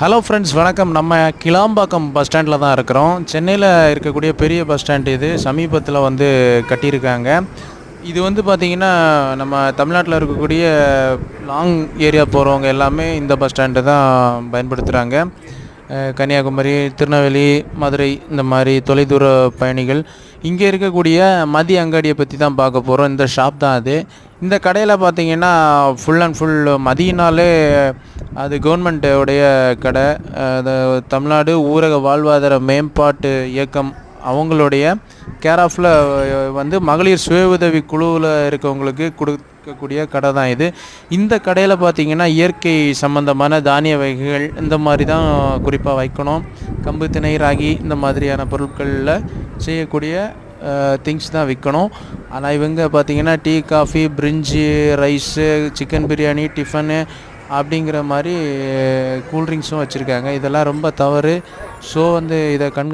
Hello friends வணக்கம். நம்ம Kilambakkam bus ஸ்டாண்டில் தான் இருக்கிறோம். சென்னையில் இருக்கக்கூடிய பெரிய பஸ் ஸ்டாண்ட் இது. சமீபத்தில் வந்து கட்டியிருக்காங்க. இது வந்து பார்த்திங்கன்னா நம்ம தமிழ்நாட்டில் இருக்கக்கூடிய லாங் ஏரியா போகிறவங்க எல்லாமே இந்த பஸ் ஸ்டாண்டு தான் பயன்படுத்துகிறாங்க கன்னியாகுமரி திருநெல்வேலி மதுரை இந்த மாதிரி தொலைதூர பயணிகள். இங்கே இருக்கக்கூடிய மதி அங்காடியை பற்றி தான் பார்க்க போகிறோம் இந்த ஷாப் தான் அது. இந்த கடையில் பார்த்தீங்கன்னா ஃபுல் அண்ட் ஃபுல் மதியினாலே அது கவர்மெண்ட்டோடைய கடை. அது தமிழ்நாடு ஊரக வாழ்வாதார மேம்பாட்டு இயக்கம் அவங்களுடைய. கேர் ஆஃபில் வந்து மகளிர் சுய உதவி குழுவில் இருக்கவங்களுக்கு கொடு இருக்கக்கூடிய கடை தான் இது. இந்த கடையில் பார்த்தீங்கன்னா இயற்கை சம்பந்தமான தானிய வகைகள் இந்த மாதிரி தான் குறிப்பாக வைக்கணும். கம்பு திணை ராகி இந்த மாதிரியான பொருட்களில் செய்யக்கூடிய திங்ஸ் தான் விற்கணும். ஆனால் இவங்க பார்த்தீங்கன்னா tea coffee brinji rice chicken biryani tiffin அப்படிங்கிற மாதிரி கூல்ட்ரிங்க்ஸும் வச்சுருக்காங்க. இதெல்லாம் ரொம்ப தவறு. ஸோ வந்து இதை கண்கா